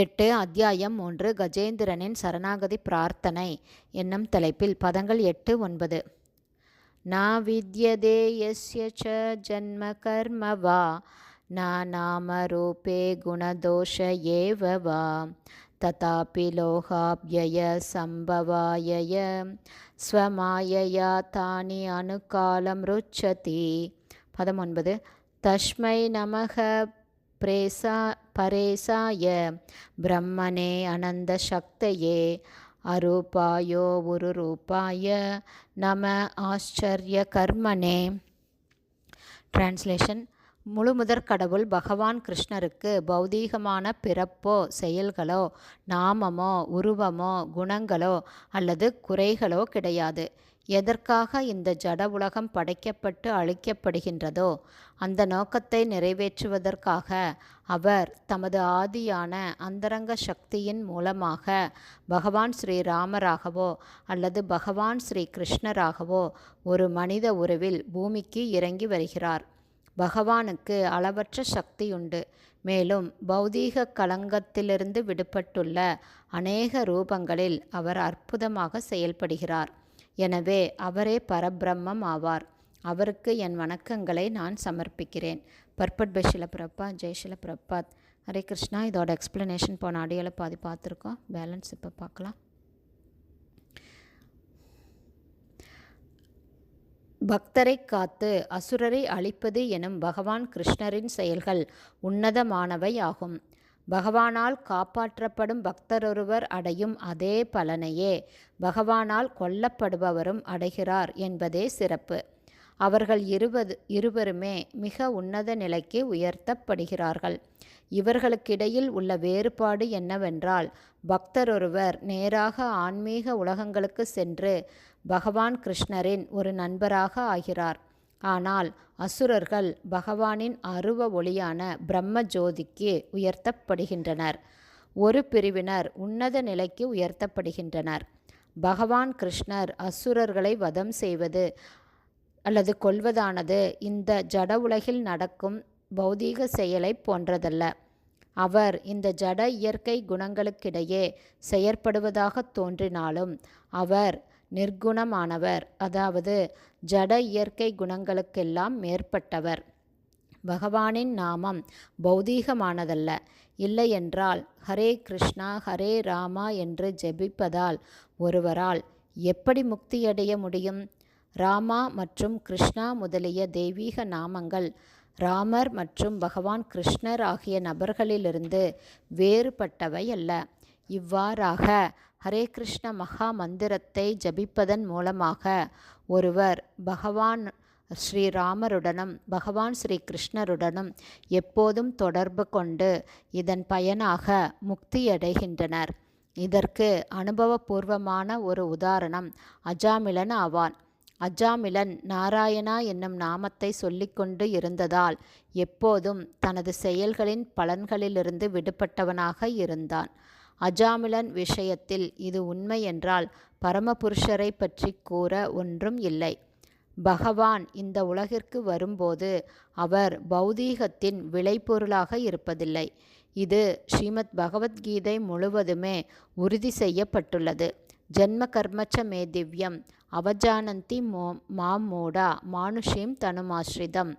எட்டு அத்தியாயம் மூன்று கஜேந்திரனின் சரணாகதி பிரார்த்தனை என்னும் தலைப்பில் பதங்கள் எட்டு ஒன்பது. நா வித்யதே ச ஜன்ம கர்ம வா ந நாமரூபே குணதோஷ ஏவ வா ததாபி லோகாபியய சம்பவாயய ஸ்வமாயயா தானி அணுகாலம் ருச்சதி. பதமொன்பது தஸ்மை நமக பிரேசா பரேசாய பிரம்மனே அனந்த சக்தையே அரூபாயோ உருரூபாய நம ஆச்சரிய கர்மனே. டிரான்ஸ்லேஷன் முழுமுதற் கடவுள் பகவான் கிருஷ்ணருக்கு பௌதீகமான பிறப்போ செயல்களோ நாமமோ உருவமோ குணங்களோ அல்லது குறைகளோ கிடையாது. எதற்காக இந்த ஜட உலகம் படைக்கப்பட்டு அழிக்கப்படுகின்றதோ அந்த நோக்கத்தை நிறைவேற்றுவதற்காக அவர் தமது ஆதியான அந்தரங்க சக்தியின் மூலமாக பகவான் ஸ்ரீராமராகவோ அல்லது பகவான் ஸ்ரீ கிருஷ்ணராகவோ ஒரு மனித உருவில் பூமிக்கு இறங்கி வருகிறார். பகவானுக்கு அளவற்ற சக்தியுண்டு. மேலும் பௌதீக களங்கத்திலிருந்து விடுபட்டுள்ள அநேக ரூபங்களில் அவர் அற்புதமாக செயல்படுகிறார். எனவே அவரே பரபிரம்மம் ஆவார். அவருக்கு என் வணக்கங்களை நான் சமர்ப்பிக்கிறேன். பர்பட் பஷில பிரப்பா ஜெய்ஷில பிரப்பாத் ஹரே கிருஷ்ணா. இதோட எக்ஸ்ப்ளனேஷன் போன அடியில் பாதி பார்த்துருக்கோம். பேலன்ஸ் இப்போ பார்க்கலாம். பக்தரை காத்து அசுரரை அழிப்பது எனும் பகவான் கிருஷ்ணரின் செயல்கள் உன்னதமானவை ஆகும். பகவானால் காப்பாற்றப்படும் பக்தரொருவர் அடையும் அதே பலனையே. பகவானால் கொல்லப்படுபவரும் அடைகிறார் என்பதே சிறப்பு. அவர்கள் இருவது இருவருமே மிக உன்னத நிலைக்கு உயர்த்தப்படுகிறார்கள். இவர்களுக்கிடையில் உள்ள வேறுபாடு என்னவென்றால் பக்தரொருவர் நேராக ஆன்மீக உலகங்களுக்கு சென்று பகவான் கிருஷ்ணரின் ஒரு நண்பராக ஆகிறார். ஆனால் அசுரர்கள் பகவானின் அருவ ஒளியான பிரம்ம ஜோதிக்கு உயர்த்தப்படுகின்றனர். ஒரு பிரிவினர் உன்னத நிலைக்கு உயர்த்தப்படுகின்றனர். பகவான் கிருஷ்ணர் அசுரர்களை வதம் செய்வது அல்லது கொல்வதானது இந்த ஜட உலகில் நடக்கும் பௌதீக செயலை போன்றதல்ல. அவர் இந்த ஜட இயற்கை குணங்களுக்கிடையே செயற்படுவதாக தோன்றினாலும் அவர் நிர்குணமானவர் அதாவது ஜட இயற்கை குணங்களுக்கெல்லாம் மேற்பட்டவர். பகவானின் நாமம் பௌதீகமானதல்ல. இல்லையென்றால் ஹரே கிருஷ்ணா ஹரே ராமா என்று ஜெபிப்பதால் ஒருவரால் எப்படி முக்தியடைய முடியும்? ராமா மற்றும் கிருஷ்ணா முதலிய தெய்வீக நாமங்கள் ராமர் மற்றும் பகவான் கிருஷ்ணர் ஆகிய நபர்களிலிருந்து வேறுபட்டவை அல்ல. இவ்வாறாக ஹரே கிருஷ்ண மகா மந்திரத்தை ஜபிப்பதன் மூலமாக ஒருவர் பகவான் ஸ்ரீராமருடனும் பகவான் ஸ்ரீ கிருஷ்ணருடனும் எப்போதும் தொடர்பு கொண்டு இதன் பயனாக முக்தியடைகின்றனர் இதற்கு அனுபவபூர்வமான ஒரு உதாரணம் அஜாமிலன் ஆவான். அஜாமிலன் நாராயணா என்னும் நாமத்தை சொல்லிக்கொண்டு இருந்ததால் எப்போதும் தனது செயல்களின் பலன்களிலிருந்து விடுபட்டவனாக இருந்தான். அஜாமிலன் விஷயத்தில் இது உண்மை என்றால் பரமபுருஷரை பற்றி கூற ஒன்றும் இல்லை. பகவான் இந்த உலகிற்கு வரும்போது அவர் பௌதீகத்தின் விளைபொருளாக இருப்பதில்லை. இது ஸ்ரீமத் பகவத்கீதை முழுவதுமே உறுதி செய்யப்பட்டுள்ளது. ஜென்ம கர்மச்ச மே திவ்யம் அவஜானந்தி மோ மாமூடா மானுஷீம் தனுமாஸ்ரிதம்.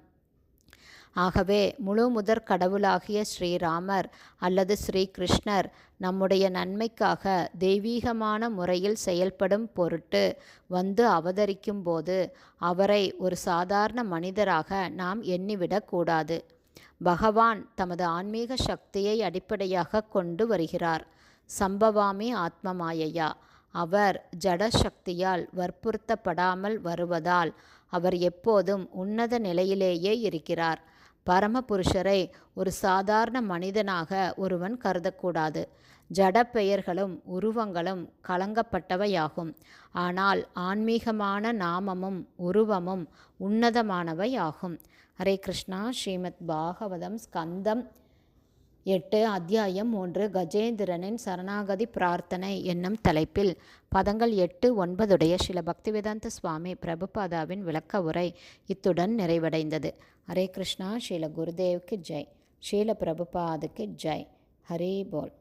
ஆகவே முழு முதற் கடவுளாகிய ஸ்ரீராமர் அல்லது ஸ்ரீகிருஷ்ணர் நம்முடைய நன்மைக்காக தெய்வீகமான முறையில் செயல்படும் பொருட்டு வந்து அவதரிக்கும் போது அவரை ஒரு சாதாரண மனிதராக நாம் எண்ணிவிடக்கூடாது பகவான் தமது ஆன்மீக சக்தியை அடிப்படையாக கொண்டு வருகிறார். சம்பவாமி ஆத்மமாயையா அவர் ஜடசக்தியால் வற்புறுத்தப்படாமல் வருவதால் அவர் எப்போதும் உன்னத நிலையிலேயே இருக்கிறார். பரமபுருஷரை ஒரு சாதாரண மனிதனாக ஒருவன் கருதக்கூடாது. ஜட பெயர்களும் உருவங்களும் கலங்கப்பட்டவையாகும். ஆனால் ஆன்மீகமான நாமமும் உருவமும் உன்னதமானவை ஆகும் ஹரே கிருஷ்ணா. ஸ்ரீமத் பாகவதம் ஸ்கந்தம் எட்டு அத்தியாயம் மூன்று கஜேந்திரனின் சரணாகதி பிரார்த்தனை என்னும் தலைப்பில். பதங்கள் எட்டு ஒன்பதுடைய சில பக்திவேதாந்த சுவாமி பிரபுபாதாவின் விளக்க உரை இத்துடன் நிறைவடைந்தது. ஹரே கிருஷ்ணா ஸ்ரீல குருதேவுக்கு ஜெய். ஸ்ரீல பிரபுபாதுக்கு ஜெய். ஹரே போல்.